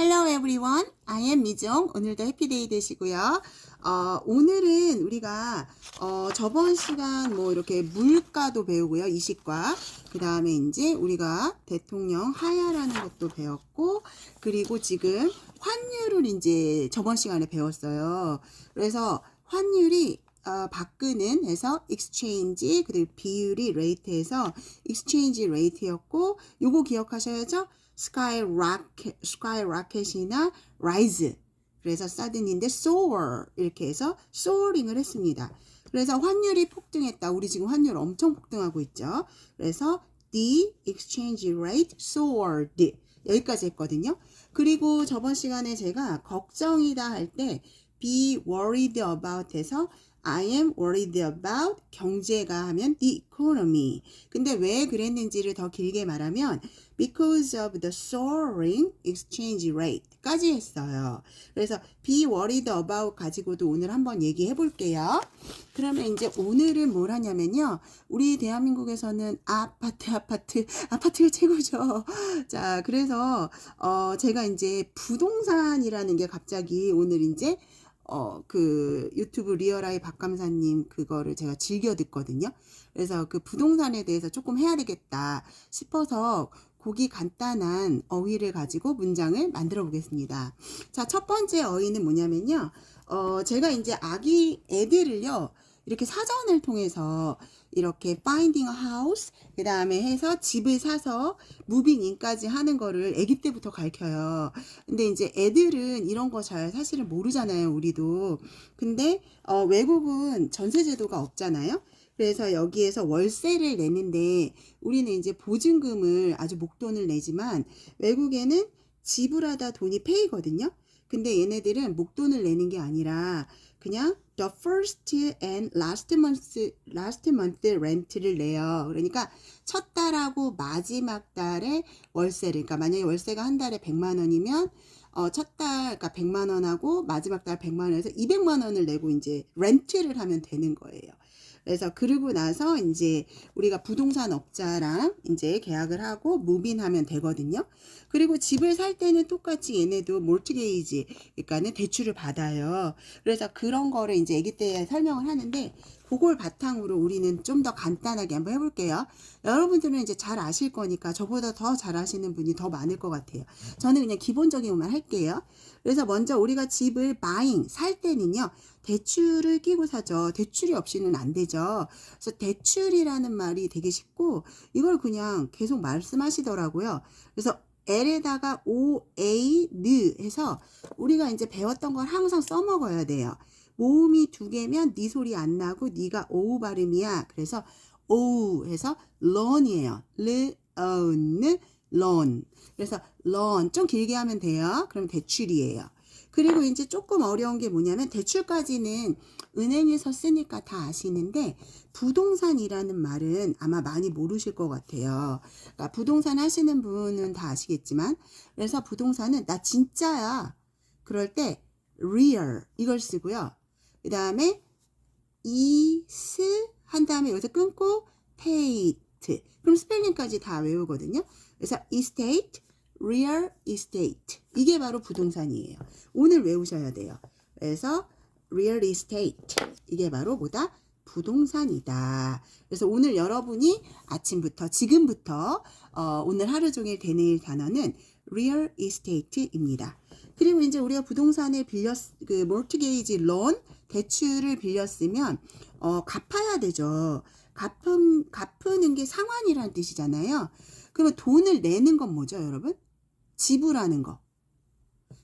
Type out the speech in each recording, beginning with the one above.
Hello everyone. I am 미정. 오늘도 해피데이 되시고요. 어, 오늘은 우리가 어, 저번 시간 뭐 이렇게 물가도 배우고요. 이식과 그 다음에 이제 우리가 대통령 하야라는 것도 배웠고 그리고 지금 환율을 이제 저번 시간에 배웠어요. 그래서 환율이 어, 바꾸는 해서 exchange 그리고 비율이 rate에서 exchange rate였고 요거 기억하셔야죠. skyrocket, skyrocket이나 rise 그래서 sudden인데 soar 이렇게 해서 soaring을 했습니다. 그래서 환율이 폭등했다. 우리 지금 환율 엄청 폭등하고 있죠. 그래서 the exchange rate soared 여기까지 했거든요. 그리고 저번 시간에 제가 걱정이다 할 때 be worried about 해서 I am worried about 경제가 하면 the economy. 근데 왜 그랬는지를 더 길게 말하면 because of the soaring exchange rate까지 했어요. 그래서 be worried about 가지고도 오늘 한번 얘기해 볼게요. 그러면 이제 오늘은 뭘 하냐면요. 우리 대한민국에서는 아파트, 아파트, 아파트가 최고죠. 자, 그래서, 어, 제가 이제 부동산이라는 게 갑자기 오늘 이제 어, 그 유튜브 리얼아이 박감사님 그거를 제가 즐겨 듣거든요. 그래서 그 부동산에 대해서 조금 해야 되겠다 싶어서 고기 간단한 어휘를 가지고 문장을 만들어 보겠습니다. 자, 첫 번째 어휘는 뭐냐면요. 어, 제가 이제 아기 애들을요. 이렇게 사전을 통해서 이렇게 finding a house 그 다음에 해서 집을 사서 무빙 인까지 하는 거를 아기 때부터 가르쳐요. 근데 이제 애들은 이런 거 잘 사실은 모르잖아요, 우리도. 근데 어, 외국은 전세 제도가 없잖아요. 그래서 여기에서 월세를 내는데 우리는 이제 보증금을 아주 목돈을 내지만 외국에는 지불하다 돈이 페이거든요. 근데 얘네들은 목돈을 내는 게 아니라 그냥 the first and last month last month rent를 내요. 그러니까 첫 달하고 마지막 달에 월세를 그러니까 만약에 월세가 한 달에 100만 원이면 어, 첫 달, 그러니까 100만 원하고 마지막 달 100만 원에서 200만 원을 내고 이제 렌트를 하면 되는 거예요. 그래서 그러고 나서 이제 우리가 부동산 업자랑 이제 계약을 하고 무빈하면 되거든요. 그리고 집을 살 때는 똑같이 얘네도 몰트게이지, 그러니까는 대출을 받아요. 그래서 그런 거를 이제 아기 때 설명을 하는데 그걸 바탕으로 우리는 좀 더 간단하게 한번 해볼게요. 여러분들은 이제 잘 아실 거니까 저보다 더 잘 아시는 분이 더 많을 것 같아요. 저는 그냥 기본적인 것만 할게요. 그래서 먼저 우리가 집을 buying, 살 때는요, 대출을 끼고 사죠. 대출이 없이는 안 되죠. 그래서 대출이라는 말이 되게 쉽고, 이걸 그냥 계속 말씀하시더라고요. 그래서 L에다가 O, A, 느 해서 우리가 이제 배웠던 걸 항상 써먹어야 돼요. 모음이 두 개면 네 소리 안 나고 네가 오우 발음이야. 그래서 오우 해서 런이에요. 르, 어, 느, 런. 그래서 런 좀 길게 하면 돼요. 그럼 대출이에요. 그리고 이제 조금 어려운 게 뭐냐면 대출까지는 은행에서 쓰니까 다 아시는데 부동산이라는 말은 아마 많이 모르실 것 같아요. 그러니까 부동산 하시는 분은 다 아시겠지만 그래서 부동산은 나 진짜야. 그럴 때 real 이걸 쓰고요. 그 다음에 is 한 다음에 여기서 끊고 tate 그럼 스펠링까지 다 외우거든요. 그래서 estate, real estate 이게 바로 부동산이에요. 오늘 외우셔야 돼요. 그래서 real estate 이게 바로 뭐다? 부동산이다. 그래서 오늘 여러분이 아침부터 지금부터 어, 오늘 하루 종일 되뇌일 단어는 real estate입니다. 그리고 이제 우리가 부동산에 빌렸 그 mortgage loan 대출을 빌렸으면 어 갚아야 되죠. 갚음 갚는 게 상환이라는 뜻이잖아요. 그러면 돈을 내는 건 뭐죠, 여러분? 지불하는 거.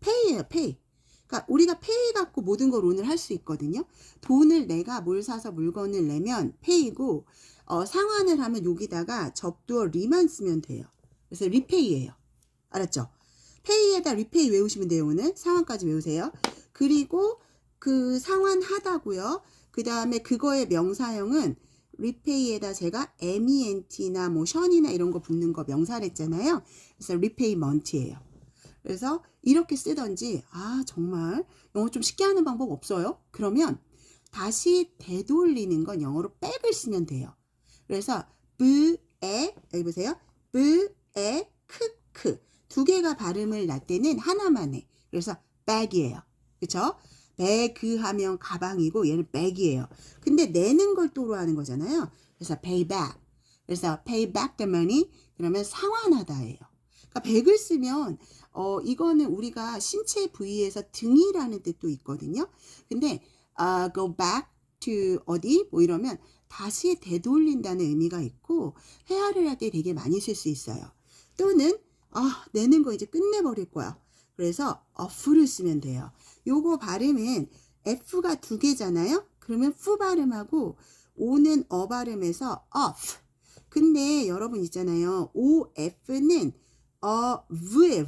페이예요, 페이. 그러니까 우리가 페이 갖고 모든 걸 오늘 할 수 있거든요. 돈을 내가 뭘 사서 물건을 내면 페이고 어, 상환을 하면 여기다가 접두어 리만 쓰면 돼요. 그래서 리페이예요. 알았죠? 페이에다 리페이 외우시면 돼요, 오늘. 상환까지 외우세요. 그리고 그 상환하다고요. 그 다음에 그거의 명사형은 리페이에다 제가 MENT나 뭐 션이나 이런 거 붙는 거 명사를 했잖아요. 그래서 리페이먼트예요. 그래서 이렇게 쓰던지 아 정말 영어 좀 쉽게 하는 방법 없어요? 그러면 다시 되돌리는 건 영어로 백을 쓰면 돼요. 그래서 브에 여기 보세요. 브에 크크 두 개가 발음을 날 때는 하나만 해. 그래서 bag이에요. 그쵸? 배그 하면 가방이고 얘는 백이에요. 근데 내는 걸 또로 하는 거잖아요. 그래서 pay back. 그래서 pay back the money 그러면 상환하다예요. 그러니까 백을 쓰면 어 이거는 우리가 신체 부위에서 등이라는 뜻도 있거든요. 근데 아 go back to 어디 뭐 이러면 다시 되돌린다는 의미가 있고 회화를 할 때 되게 많이 쓸 수 있어요. 또는 아 내는 거 이제 끝내버릴 거야. 그래서 off를 쓰면 돼요. 요거 발음은 F가 두 개잖아요. 그러면 푸 발음하고 O는 어 발음해서 off. 근데 여러분 있잖아요. OF는 v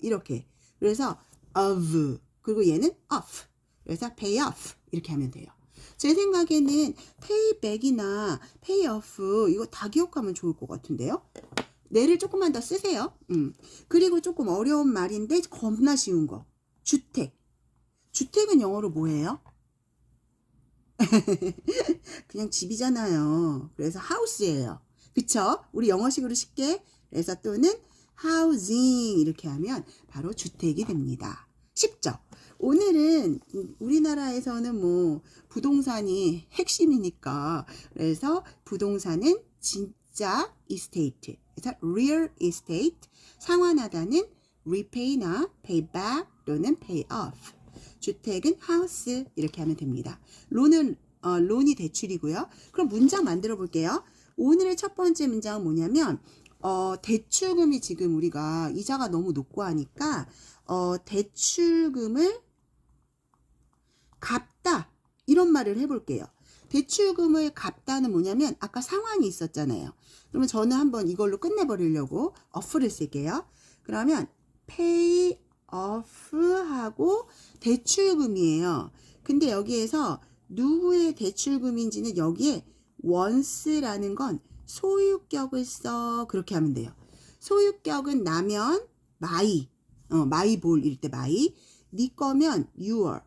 이렇게. 그래서 of 그리고 얘는 off. 그래서 pay off 이렇게 하면 돼요. 제 생각에는 pay back이나 pay off 이거 다 기억하면 좋을 것 같은데요. 뇌를 조금만 더 쓰세요. 음. 그리고 조금 어려운 말인데 겁나 쉬운 거. 주택. 주택은 영어로 뭐예요? 그냥 집이잖아요. 그래서 house예요. 그쵸? 우리 영어식으로 쉽게 그래서 또는 housing 이렇게 하면 바로 주택이 됩니다. 쉽죠? 오늘은 우리나라에서는 뭐 부동산이 핵심이니까 그래서 부동산은 진 짜 estate 그래서 real estate 상환하다는 repay나 pay back 또는 pay off 주택은 house 이렇게 하면 됩니다. 론은 어, 론이 대출이고요. 그럼 문장 만들어 볼게요. 오늘의 첫 번째 문장은 뭐냐면 어, 대출금이 지금 우리가 이자가 너무 높고 하니까 어, 대출금을 갚다 이런 말을 해볼게요. 대출금을 갚다는 뭐냐면 아까 상환이 있었잖아요. 그러면 저는 한번 이걸로 끝내버리려고 off를 쓸게요. 그러면 pay off하고 대출금이에요. 근데 여기에서 누구의 대출금인지는 여기에 once라는 건 소유격을 써 그렇게 하면 돼요. 소유격은 나면 my, 어, my 볼일 때 my, 네 거면 your,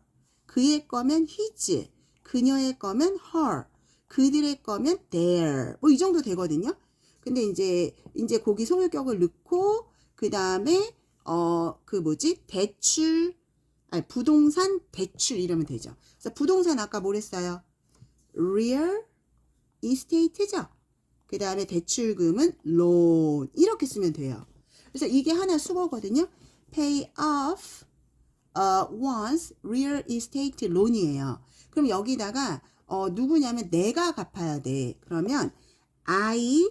그의 거면 his, 그녀의 거면 her, 그들의 거면 their. 뭐 이 정도 되거든요. 근데 이제 이제 거기 소유격을 넣고 그 다음에 어 그 뭐지 대출 아니 부동산 대출 이러면 되죠. 그래서 부동산 아까 뭐랬어요? real estate죠. 그 다음에 대출금은 loan 이렇게 쓰면 돼요. 그래서 이게 하나 수거거든요. pay off uh, once real estate loan이에요. 그럼 여기다가 어, 누구냐면 내가 갚아야 돼. 그러면 I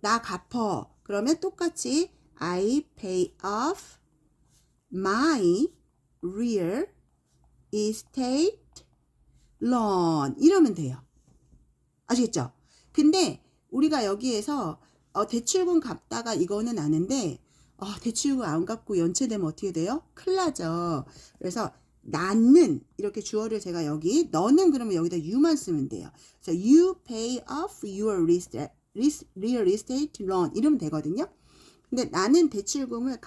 나 갚어. 그러면 똑같이 I pay off my real estate loan 이러면 돼요. 아시겠죠? 근데 우리가 여기에서 어, 대출금 갚다가 이거는 아는데 어, 대출금 안 갚고 연체되면 어떻게 돼요? 큰일 나죠. 그래서 나는 이렇게 주어를 제가 여기 너는 그러면 여기다 you만 쓰면 돼요. 그래서 you pay off your real estate loan 이러면 되거든요. 근데 나는 대출금을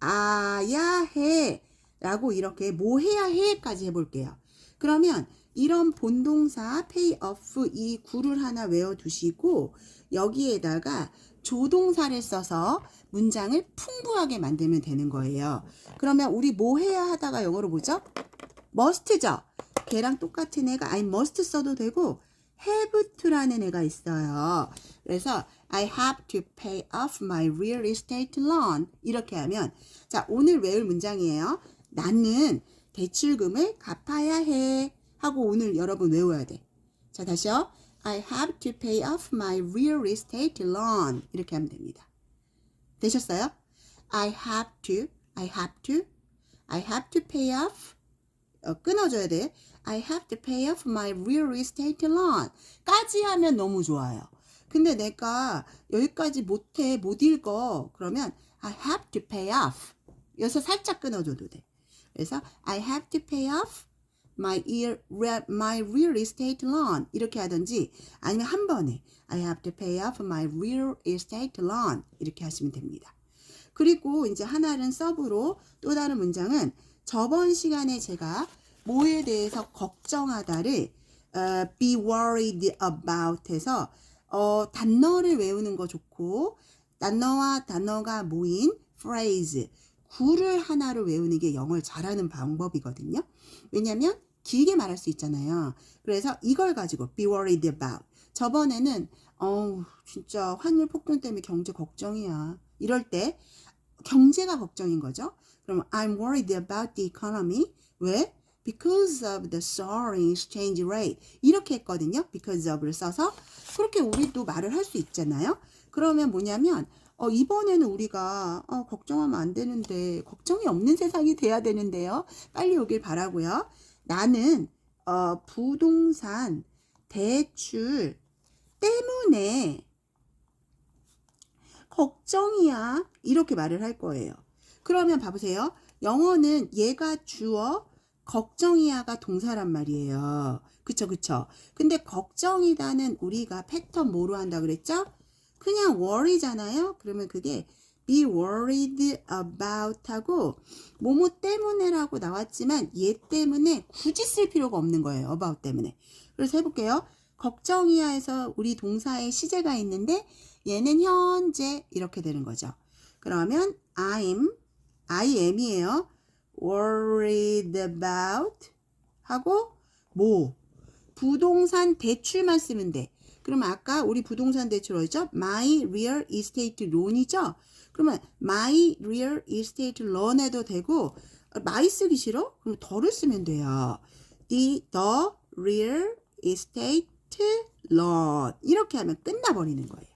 갚아야 해 라고 이렇게 뭐 해야 해까지 해볼게요. 그러면 이런 본동사 pay off 이 구를 하나 외워두시고 여기에다가 조동사를 써서 문장을 풍부하게 만들면 되는 거예요. 그러면 우리 뭐 해야 하다가 영어로 뭐죠? must죠. 걔랑 똑같은 애가 I must 써도 되고 have to라는 애가 있어요. 그래서 I have to pay off my real estate loan 이렇게 하면 자 오늘 외울 문장이에요. 나는 대출금을 갚아야 해 하고 오늘 여러분 외워야 돼. 자 다시요. I have to pay off my real estate loan 이렇게 하면 됩니다. 되셨어요? I have to, I have to, I have to pay off 어, 끊어줘야 돼. I have to pay off my real estate loan 까지 하면 너무 좋아요. 근데 내가 여기까지 못해, 못 읽어. 그러면 I have to pay off. 여기서 살짝 끊어줘도 돼. 그래서 I have to pay off my, ear, my real estate loan 이렇게 하든지 아니면 한 번에 I have to pay off my real estate loan 이렇게 하시면 됩니다. 그리고 이제 하나는 서브로 또 다른 문장은 저번 시간에 제가 뭐에 대해서 걱정하다를 어, be worried about 해서 어, 단어를 외우는 거 좋고 단어와 단어가 모인 phrase, 구를 하나로 외우는 게 영어를 잘하는 방법이거든요. 왜냐면 길게 말할 수 있잖아요. 그래서 이걸 가지고 be worried about. 저번에는 어우 진짜 환율 폭등 때문에 경제 걱정이야. 이럴 때 경제가 걱정인 거죠. 그럼 I'm worried about the economy. 왜? Because of the soaring exchange rate. 이렇게 했거든요. Because of를 써서 그렇게 우리도 말을 할 수 있잖아요. 그러면 뭐냐면 어, 이번에는 우리가 어, 걱정하면 안 되는데 걱정이 없는 세상이 돼야 되는데요. 빨리 오길 바라고요. 나는 어, 부동산 대출 때문에 걱정이야. 이렇게 말을 할 거예요. 그러면 봐보세요. 영어는 얘가 주어, 걱정이야가 동사란 말이에요. 그쵸, 그쵸. 근데 걱정이다는 우리가 패턴 뭐로 한다 그랬죠? 그냥 worry잖아요. 그러면 그게 be worried about 하고 뭐뭐 때문에라고 나왔지만 얘 때문에 굳이 쓸 필요가 없는 거예요. about 때문에. 그래서 해볼게요. 걱정이야에서 우리 동사의 시제가 있는데 얘는 현재 이렇게 되는 거죠. 그러면 I'm, I am이에요. worried about 하고 뭐 부동산 대출만 쓰면 돼. 그러면 아까 우리 부동산 대출 어디죠? My real estate loan이죠? 그러면 my real estate loan 해도 되고 my 쓰기 싫어? 그럼 더를 쓰면 돼요. The, the real estate loan 이렇게 하면 끝나버리는 거예요.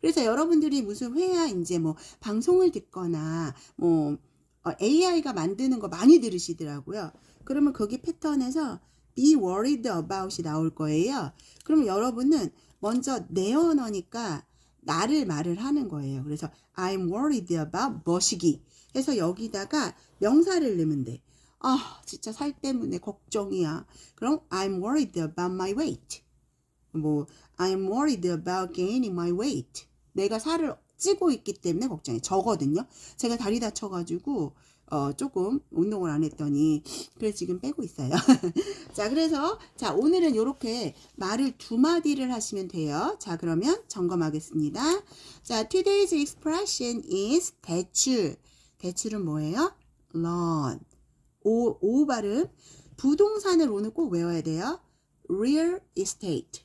그래서 여러분들이 무슨 회화 이제 뭐 방송을 듣거나 뭐 어, AI가 만드는 거 많이 들으시더라고요. 그러면 거기 패턴에서 be worried about이 나올 거예요. 그러면 여러분은 먼저 내 언어니까 나를 말을 하는 거예요. 그래서 I'm worried about 머시기 해서 여기다가 명사를 넣으면 돼. 아, 진짜 살 때문에 걱정이야. 그럼 I'm worried about my weight. 뭐 I'm worried about gaining my weight. 내가 살을 찌고 있기 때문에 걱정해. 저거든요. 제가 다리 다쳐가지고 어, 조금 운동을 안 했더니 그래서 지금 빼고 있어요. 자, 그래서 자 오늘은 이렇게 말을 두 마디를 하시면 돼요. 자, 그러면 점검하겠습니다. 자, today's expression is 대출. 대출은 뭐예요? loan. 오, 오 발음. 부동산을 오늘 꼭 외워야 돼요. real estate.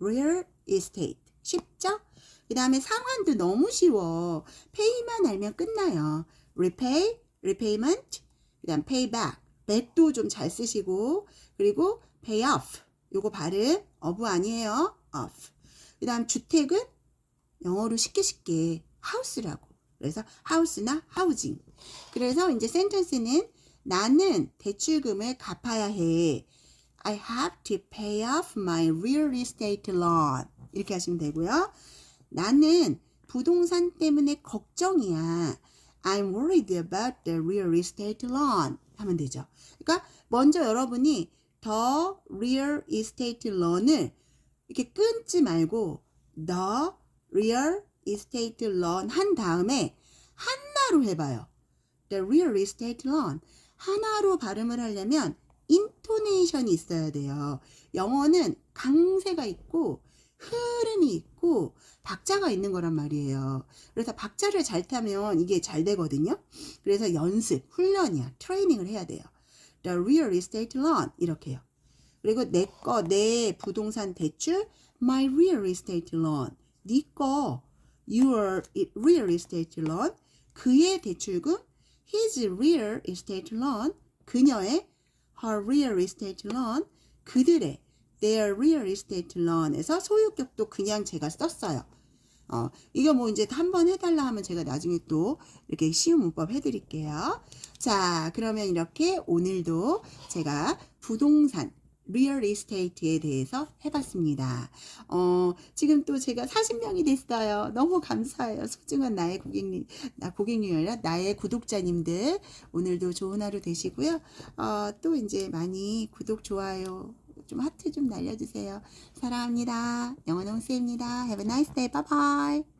real estate. 쉽죠? 그 다음에 상환도 너무 쉬워. pay만 알면 끝나요. repay, repayment, 그 다음 payback. back도 좀 잘 쓰시고, 그리고 pay off. 요거 발음, of 아니에요. off. 그 다음 주택은 영어로 쉽게 쉽게 house라고. 그래서 house나 housing. 그래서 이제 센텐스는 나는 대출금을 갚아야 해. I have to pay off my real estate loan. 이렇게 하시면 되고요. 나는 부동산 때문에 걱정이야. I'm worried about the real estate loan. 하면 되죠. 그러니까 먼저 여러분이 the real estate loan을 이렇게 끊지 말고 the real estate loan 한 다음에 하나로 해봐요. the real estate loan. 하나로 발음을 하려면 인토네이션이 있어야 돼요. 영어는 강세가 있고 흐름이 있고 박자가 있는 거란 말이에요. 그래서 박자를 잘 타면 이게 잘 되거든요. 그래서 연습, 훈련이야. 트레이닝을 해야 돼요. The real estate loan 이렇게요. 그리고 내 거, 내 부동산 대출 my real estate loan. 네 거, your real estate loan. 그의 대출금 his real estate loan. 그녀의 her real estate loan. 그들의 their real estate loan에서 소유격도 그냥 제가 썼어요. 어, 이거 뭐 이제 한번 해달라 하면 제가 나중에 또 이렇게 쉬운 문법 해드릴게요. 자, 그러면 이렇게 오늘도 제가 부동산, 리얼 이스테이트에 대해서 해봤습니다. 어, 지금 또 제가 40명이 됐어요. 너무 감사해요. 소중한 나의 고객님, 나 고객님이 아니라 나의 구독자님들. 오늘도 좋은 하루 되시고요. 어, 또 이제 많이 구독, 좋아요, 좀 하트 좀 날려주세요. 사랑합니다. 영원 홍수입니다. Have a nice day. Bye bye.